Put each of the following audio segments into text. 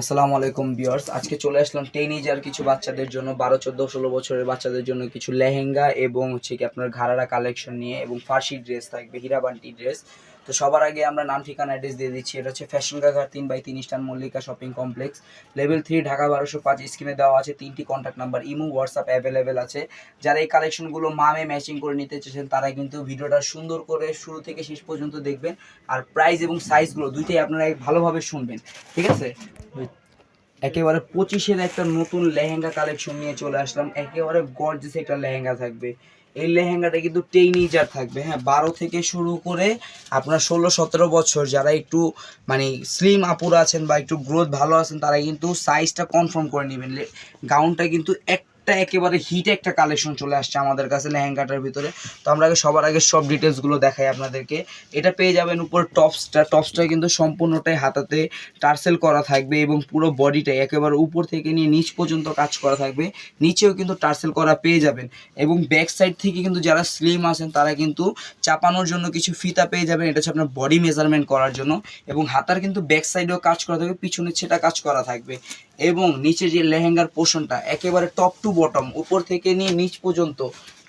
আসসালামু আলাইকুম বিয়ার্স আজকে চলে আসলাম টেনেজার কিছু বাচ্চাদের জন্য, বারো, চোদ্দ, ষোলো বছরের বাচ্চাদের জন্য কিছু লেহেঙ্গা এবং হচ্ছে কি আপনার ঘাড়ারা কালেকশন নিয়ে এবং ফার্সি ড্রেস থাকবে, হীরাবান্টি ড্রেস তো সবার আগে আমরা নাম, ঠিকানা অ্যাড্রেস দিয়ে দিচ্ছি। এটা হচ্ছে ফ্যাশন গাঘার তিন বাই তিন star Mallika shopping complex level three Dhaka বারোশো পাঁচ স্ক্রিনে দেওয়া আছে। তিনটি contact number Imo WhatsApp available আছে। যারা এই কালেকশনগুলো মামে ম্যাচিং করে নিতে চেয়েছেন, তারা কিন্তু ভিডিওটা সুন্দর করে শুরু থেকে শেষ পর্যন্ত দেখবেন। আর প্রাইস এবং সাইজগুলো দুইটাই আপনারা ভালোভাবে শুনবেন। ঠিক আছে? একেবারে পঁচিশের একটা নতুন লেহেঙ্গা কালেকশন নিয়ে চলে আসলাম। একেবারে গর্জেস একটা লেহেঙ্গা থাকবে। এই লেহেঙ্গাটা কিন্তু টেইনিজার থাকবে হ্যাঁ বারো থেকে শুরু করে আপনার ষোলো, সতেরো বছর যারা একটু মানে স্লিম আপুরা আছেন বা একটু গ্রোথ ভালো আছেন, তারা কিন্তু সাইজটা কনফার্ম করে নেবেন। গাউনটা কিন্তু একটা একেবারে হিট একটা কালেকশন চলে আসছে আমাদের কাছে লেহেঙ্গাটার ভিতরে। তো আমরা আগে সবার আগে সব ডিটেলসগুলো দেখাই আপনাদেরকে। এটা পেয়ে যাবেন উপর টপসটা টপসটা কিন্তু সম্পূর্ণটাই হাতাতে টার্সেল করা থাকবে এবং পুরো বডিটাই একেবারে উপর থেকে নিয়ে নিচ পর্যন্ত কাজ করা থাকবে। নিচেও কিন্তু টার্সেল করা পেয়ে যাবেন। এবং ব্যাক সাইড থেকে কিন্তু যারা স্লিম আছেন, তারা কিন্তু চাপানোর জন্য কিছু ফিতা পেয়ে যাবেন। এটা হচ্ছে আপনার বডি মেজারমেন্ট করার জন্য। এবং হাতার কিন্তু ব্যাক সাইডেও কাজ করা থাকবে পিছনে সেটা কাজ করা থাকবে। এবং নিচে যে লেহেঙ্গার পোষণটা একেবারে টপ টু বটম উপর থেকে নিয়ে নিচ পর্যন্ত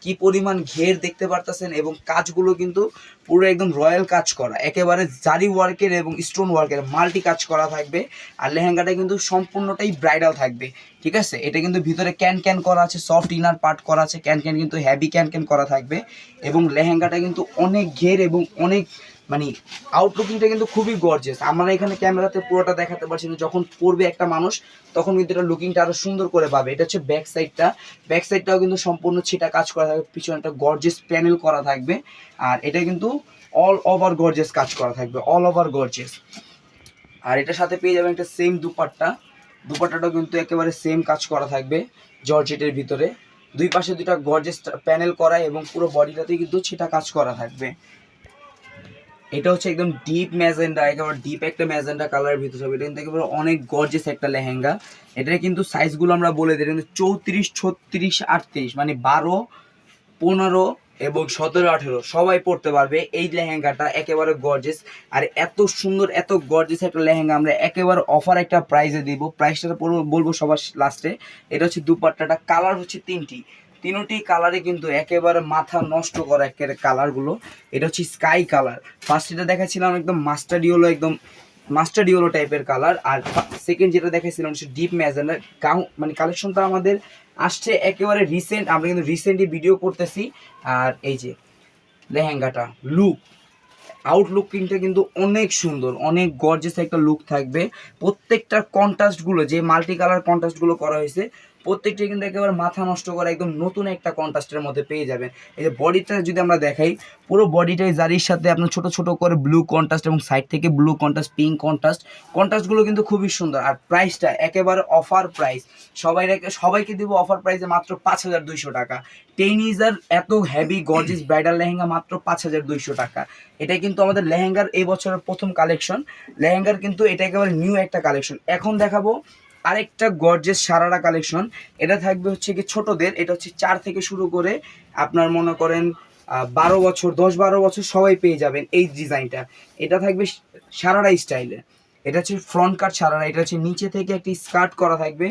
কি পরিমাণ ঘের দেখতে পারতেছেন এবং কাজগুলো কিন্তু পুরো একদম রয়্যাল কাজ করা, একেবারে জারি ওয়ার্কের এবং স্টোন ওয়ার্কের, মাল্টি কাজ করা থাকবে আর লেহেঙ্গাটা কিন্তু সম্পূর্ণটাই ব্রাইডাল থাকবে, ঠিক আছে? এটা কিন্তু ভিতরে ক্যান ক্যান করা আছে সফট ইনার পার্ট করা আছে ক্যান ক্যান কিন্তু হ্যাভি ক্যান ক্যান করা থাকবে এবং লেহেঙ্গাটা কিন্তু অনেক ঘের এবং অনেক মানে আউটলুকিংটা কিন্তু খুবই গর্জেস আমরা এখানে ক্যামেরাতে পুরোটা দেখাতে পারছি না। যখন পড়বে একটা মানুষ, তখন কিন্তু এটা লুকিংটা আরও সুন্দর করে পাবে। এটা হচ্ছে ব্যাক সাইডটা ব্যাক সাইডটাও কিন্তু সম্পূর্ণ ছিটা কাজ করা থাকবে। পিছনে একটা গর্জেস প্যানেল করা থাকবে। আর এটা কিন্তু অল ওভার গর্জেস কাজ করা থাকবে। অল ওভার গর্জেস আর এটার সাথে পেয়ে যাবেন একটা সেম দুপাট্টা। দুপাট্টাটাও কিন্তু একেবারে সেম কাজ করা থাকবে জর্জেটের ভিতরে। দুই পাশে দুটা গর্জেস প্যানেল করা এবং পুরো বডিটাতে কিন্তু ছিটা কাজ করা থাকবে। এটা হচ্ছে একদম ডিপ ম্যাজেন্ডা, একেবারে ডিপ একটা ম্যাজেন্ডা কালারের ভিতরে হবে এটা কিন্তু একেবারে অনেক গর্জেস একটা লেহেঙ্গা। এটার কিন্তু সাইজগুলো আমরা বলে দিই কিন্তু চৌত্রিশ, ছত্রিশ, আটত্রিশ মানে বারো, পনেরো এবং সতেরো, আঠেরো সবাই পড়তে পারবে এই লেহেঙ্গাটা, একেবারে গর্জেস আর এত সুন্দর, এত গর্জেস একটা লেহেঙ্গা আমরা একেবারে অফার একটা প্রাইজে দিব। প্রাইসটা বলব সবার লাস্টে এটা হচ্ছে দুপাট্টাটা কালার হচ্ছে তিনটি। তিনটি কালারে কিন্তু একেবারে মাথা নষ্ট করা একেবারে কালারগুলো এটা হচ্ছে স্কাই কালার ফার্স্ট এটা দেখাচ্ছিলাম একদম মাস্টার ইয়েলো একদম মাস্টার ইয়েলো টাইপের কালার আর সেকেন্ড যেটা দেখাচ্ছিলাম হচ্ছে ডিপ ম্যাজেন্ডার গাউ মানে কালেকশনটা আমাদের আসছে একেবারে রিসেন্ট আমরা কিন্তু রিসেন্টলি ভিডিও করতেছি। আর এই যে লেহেঙ্গাটা লুক আউটলুকিংটা কিন্তু অনেক সুন্দর, অনেক গর্জেস একটা লুক থাকবে। প্রত্যেকটা কন্ট্রাস্টগুলো যে মাল্টি কালার কন্ট্রাস্টগুলো করা হয়েছে প্রত্যেকটা কিন্তু একেবারে মাথা নষ্ট করা একদম নতুন একটা কন্ট্রাস্টের মধ্যে পেয়ে যাবেন। এই যে বডিটা যদি আমরা দেখাই, পুরো বডিটাই জারির সাথে আপনার ছোট ছোট করে ব্লু কন্ট্রাস্ট এবং সাইড থেকে ব্লু কন্ট্রাস্ট পিঙ্ক কন্ট্রাস্ট কন্ট্রাস্টগুলো কিন্তু খুবই সুন্দর। আর প্রাইসটা একেবারে অফার প্রাইস সবাই সবাইকে দেবো অফার প্রাইসে মাত্র পাঁচ হাজার দুইশো টাকা। টেনিজার এত হ্যাভি গর্জিস ব্রাইডাল লেহেঙ্গা মাত্র পাঁচ হাজার দুইশো টাকা। এটা কিন্তু আমাদের লেহেঙ্গার এই বছরের প্রথম কালেকশন লেহেঙ্গার কিন্তু এটা একেবারে নিউ একটা কালেকশন এখন দেখাবো আরেকটা গর্জেস সারারা কালেকশন এটা থাকবে হচ্ছে কি ছোটদের। এটা হচ্ছে চার থেকে শুরু করে আপনার মনে করেন বারো বছর, দশ বারো বছর সবাই পেয়ে যাবেন এই ডিজাইনটা এটা থাকবে সারারা স্টাইলে এটা হচ্ছে ফ্রন্ট কাট সারারা এটা হচ্ছে নিচে থেকে একটি স্কার্ট করা থাকবে।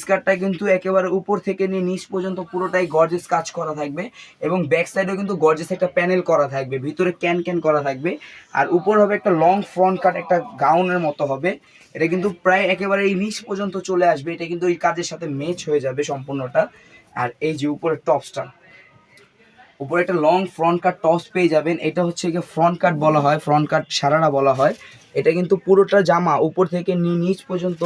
স্কার্টটা কিন্তু একেবারে উপর থেকে নিয়ে নিচ পর্যন্ত পুরোটাই গর্জেস কাজ করা থাকবে এবং ব্যাক সাইডেও কিন্তু গর্জেস একটা প্যানেল করা থাকবে, ভিতরে ক্যান ক্যান করা থাকবে। আর উপর হবে একটা লং ফ্রন্ট কাট একটা গাউনের মতো হবে। এটা কিন্তু প্রায় একেবারে এই নিচ পর্যন্ত চলে আসবে, এটা কিন্তু এই কাজের সাথে ম্যাচ হয়ে যাবে সম্পূর্ণটা। আর এই যে উপরের টপসটা উপরে একটা লং ফ্রন্ট কাট টপস পেয়ে যাবেন। এটা হচ্ছে ফ্রন্ট কাট বলা হয় ফ্রন্ট কাট সারারা বলা হয়। এটা কিন্তু পুরোটা জামা উপর থেকে নিচ পর্যন্ত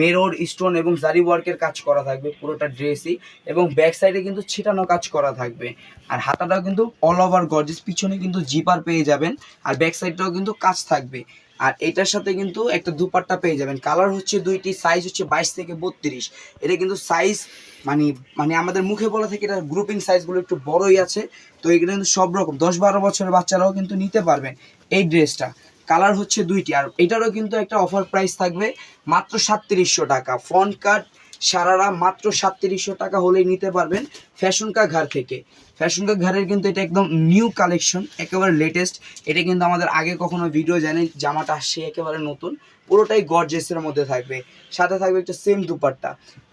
মেরোর, স্টোন এবং জারি ওয়ার্কের কাজ করা থাকবে পুরোটা ড্রেসই এবং ব্যাক সাইডে কিন্তু ছিটানো কাজ করা থাকবে। আর হাতাটাও কিন্তু অল ওভার গর্জেস পিছনে কিন্তু জিপার পেয়ে যাবেন আর ব্যাক সাইডটাও কিন্তু কাজ থাকবে। আর এটার সাথে কিন্তু একটা দুপাট্টা পেয়ে যাবেন। কালার হচ্ছে দুইটি সাইজ হচ্ছে বাইশ থেকে বত্রিশ। এটা কিন্তু সাইজ মানে মানে আমাদের মুখে বলা থেকে এটা গ্রুপিং সাইজগুলো একটু বড়ই আছে। তো এগুলো কিন্তু সব রকম, দশ বারো বছরের বাচ্চারাও কিন্তু নিতে পারবেন এই ড্রেসটা। কালার হচ্ছে দুইটি, আর এটারও কিন্তু একটা অফার প্রাইস থাকবে মাত্র সাতত্রিশশো টাকা। ফ্রন্ট কাট সারারা মাত্র সাতত্রিশশো টাকা হলেই নিতে পারবেন ফ্যাশন কা ঘর থেকে। ফ্যাশন কা ঘরের কিন্তু এটা একদম নিউ কালেকশন একেবারে লেটেস্ট এটা কিন্তু আমাদের আগে কখনো ভিডিও জানেন জামাটা আসছে একেবারে নতুন, পুরোটাই গর্জেসের মধ্যে থাকবে। সাথে থাকবে একটা সেম দুপাট্টা।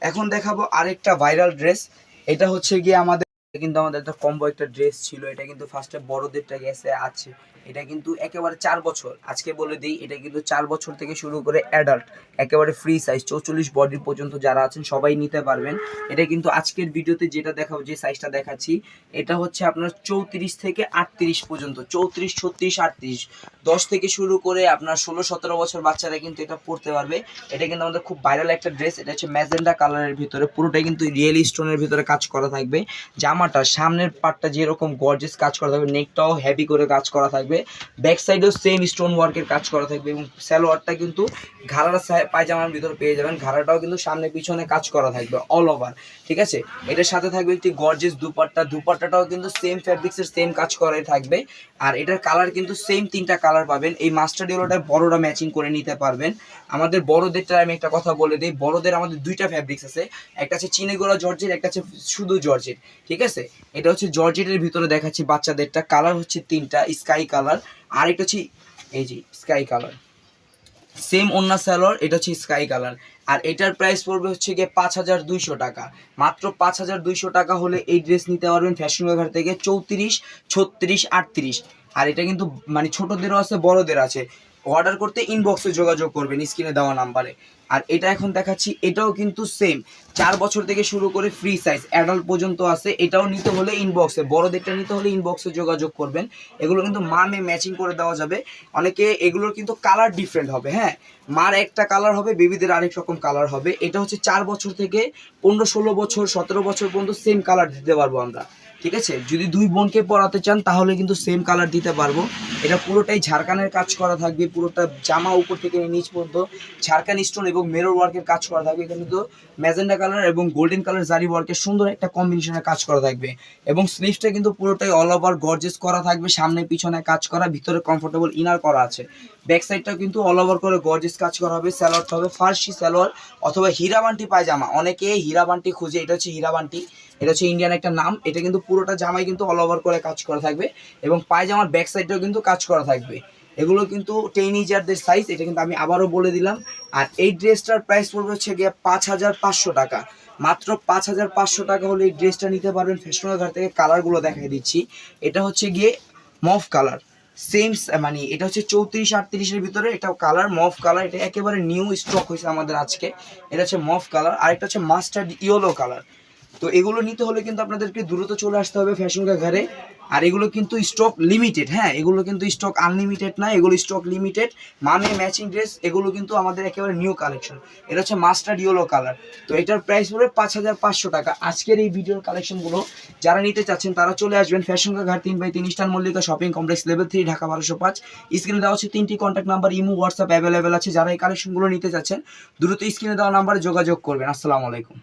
এখন দেখাবো আরেকটা ভাইরাল ড্রেস এটা হচ্ছে গিয়ে আমাদের কিন্তু আমাদের একটা কম্বো একটা ড্রেস ছিল, এটা কিন্তু ফার্স্টে বড়দেরটা গেছে, আছে। এটা কিন্তু একেবারে চার বছর। আজকে বলে দিই, এটা কিন্তু চার বছর থেকে শুরু করে অ্যাডাল্ট একেবারে ফ্রি সাইজ চৌচল্লিশ বডি পর্যন্ত যারা আছেন, সবাই নিতে পারবেন। এটা কিন্তু আজকের ভিডিওতে যেটা দেখাবো, যে সাইজটা দেখাচ্ছি, এটা হচ্ছে আপনার চৌত্রিশ থেকে আটত্রিশ পর্যন্ত। চৌত্রিশ, ছত্রিশ, আটত্রিশ। দশ থেকে শুরু করে আপনার ষোলো, সতেরো বছর বাচ্চারা কিন্তু এটা পড়তে পারবে। এটা কিন্তু আমাদের খুব ভাইরাল একটা ড্রেস এটা হচ্ছে ম্যাজেন্ডা কালারের ভিতরে। পুরোটাই কিন্তু রিয়েল স্টোনের ভিতরে কাজ করা থাকবে। জামাটা, সামনের পার্টটা যেরকম গর্জেস কাজ করা থাকবে নেকটাও হেভি করে কাজ করা থাকবে। ব্যাক সাইডেও সেম স্টোন ওয়ার্কের কাজ করা থাকবে এবং স্যালোয়ারটা কিন্তু ঘাড়ার পায়জামার ভিতরে পেয়ে যাবেন। ঘাড়াটাও কিন্তু সামনে পিছনে কাজ করা থাকবে অল ওভার ঠিক আছে? এটার সাথে থাকবে একটি গর্জেস দুপাট্টা। দুপাট্টাটাও কিন্তু সেম ফ্যাব্রিক্সের সেম কাজ করাই থাকবে। আর এটার কালার কিন্তু সেম তিনটা কালার পাবেন। এই মাস্টার ইয়েলোটার বড়রা ম্যাচিং করে নিতে পারবেন। আমাদের বড়দেরটা আমি একটা কথা বলে দিই। বড়দের আমাদের দুইটা ফ্যাব্রিক্স আছে। একটা আছে চিনেগোলা জর্জের একটা আছে শুধু জর্জের ঠিক আছে? এটা হচ্ছে জর্জেটের ভিতরে দেখাচ্ছি বাচ্চাদেরটা। কালার হচ্ছে তিনটা স্কাই কালার আর একটা হচ্ছে এই যে স্কাই কালার সেম অন্য স্যালোয়ার এটা হচ্ছে স্কাই কালার আর এটার প্রাইস পড়বে হচ্ছে গিয়ে পাঁচ হাজার দুইশো টাকা। মাত্র পাঁচ হাজার দুইশো টাকা হলে এই ড্রেস নিতে পারবেন ফ্যাশন ঘর থেকে চৌত্রিশ, ছত্রিশ, আটত্রিশ। আর এটা কিন্তু মানে ছোটদেরও আছে, বড়দের আছে। অর্ডার করতে ইনবক্সে যোগাযোগ করবেন স্ক্রিনে দেওয়া নাম্বারে আর এটা এখন দেখাচ্ছি, এটাও কিন্তু সেম চার বছর থেকে শুরু করে ফ্রি সাইজ অ্যাডাল্ট পর্যন্ত আছে, এটাও নিতে হলে ইনবক্সে বড়দেরটা নিতে হলে ইনবক্সে যোগাযোগ করবেন। এগুলো কিন্তু মা মেয়ে ম্যাচিং করে দেওয়া যাবে। অনেকে এগুলোর কিন্তু কালার ডিফারেন্ট হবে হ্যাঁ? মার একটা কালার হবে বেবিদের আরেক রকম কালার হবে। এটা হচ্ছে চার বছর থেকে পনেরো, ষোলো বছর, সতেরো বছর পর্যন্ত সেম কালার দিতে পারব আমরা। ঠিক আছে? যদি দুই বোনকে পরাতে চান, তাহলে কিন্তু সেম কালার দিতে পারব। এটা পুরোটাই ঝাড়খানের কাজ করা থাকবে, পুরোটা জামা উপর থেকে নিচ পর্যন্ত ঝাড়খান স্টোন এবং মেরর ওয়ার্কের কাজ করা থাকবে। এখানে কিন্তু ম্যাজেন্ডা কালার এবং গোল্ডেন কালার জারি ওয়ার্কের সুন্দর একটা কম্বিনেশনের কাজ করা থাকবে। এবং স্লিভসটা কিন্তু পুরোটাই অল ওভার গর্জেস করা থাকবে। সামনে পিছনে কাজ করা, ভিতরে কমফোর্টেবল ইনার করা আছে। ব্যাক সাইডটাও কিন্তু অল ওভার করে গর্জেস কাজ করা হবে স্যালোয়ারটা হবে, ফার্সি স্যালোয়ার অথবা হীরাবান্টি পায়জামা। অনেকে হীরাবান্টি খুঁজে, এটা হচ্ছে হীরাবান্টি, এটা হচ্ছে ইন্ডিয়ান একটা নাম, এটা কিন্তু পুরোটা জামাই কিন্তু অল ওভার করে কাজ করা থাকবে এবং পায়জামার ব্যাক সাইডটাও কিন্তু কাজ করা থাকবে। এগুলো কিন্তু টেনিজারদের সাইজ এটা কিন্তু আমি আবারও বলে দিলাম। আর এই ড্রেসটার প্রাইস পড়বে হচ্ছে গিয়ে পাঁচ হাজার পাঁচশো টাকা। মাত্র পাঁচ হাজার পাঁচশো টাকা হলে এই ড্রেসটা নিতে পারবেন ফ্যাশনের ঘর থেকে। কালারগুলো দেখাই দিচ্ছি। এটা হচ্ছে গিয়ে মফ কালার সেম মানে এটা হচ্ছে চৌত্রিশ আটত্রিশের ভিতরে এটাও কালার মফ কালার এটা একেবারে নিউ স্টক হয়েছে আমাদের আজকে। এটা হচ্ছে মফ কালার আর একটা হচ্ছে মাস্টার্ড ইয়েলো কালার তো এগুলো নিতে হলে কিন্তু আপনাদেরকে দ্রুত চলে আসতে হবে ফ্যাশন ঘরে আর এগুলো কিন্তু স্টক লিমিটেড হ্যাঁ এগুলো কিন্তু স্টক আনলিমিটেড না, এগুলো স্টক লিমিটেড মানে ম্যাচিং ড্রেস এগুলো কিন্তু আমাদের একেবারে নিউ কালেকশন এটা হচ্ছে মাস্টার্ড ইয়েলো কালার তো এটার প্রাইস পড়বে পাঁচ হাজার পাঁচশো টাকা। আজকের এই ভিডিওর কালেকশনগুলো যারা নিতে চাচ্ছেন, তারা চলে আসবেন ফ্যাশন ঘাট তিন বাই তিন star Mallika shopping complex level three Dhaka বারোশো পাঁচ। স্ক্রিনে দেওয়া হচ্ছে তিনটি contact number Imo WhatsApp available আছে। যারা এই কালেকশনগুলো নিতে চাচ্ছেন, দ্রুত স্ক্রিনে দেওয়া নাম্বারে যোগাযোগ করবেন। আসসালামু আলাইকুম।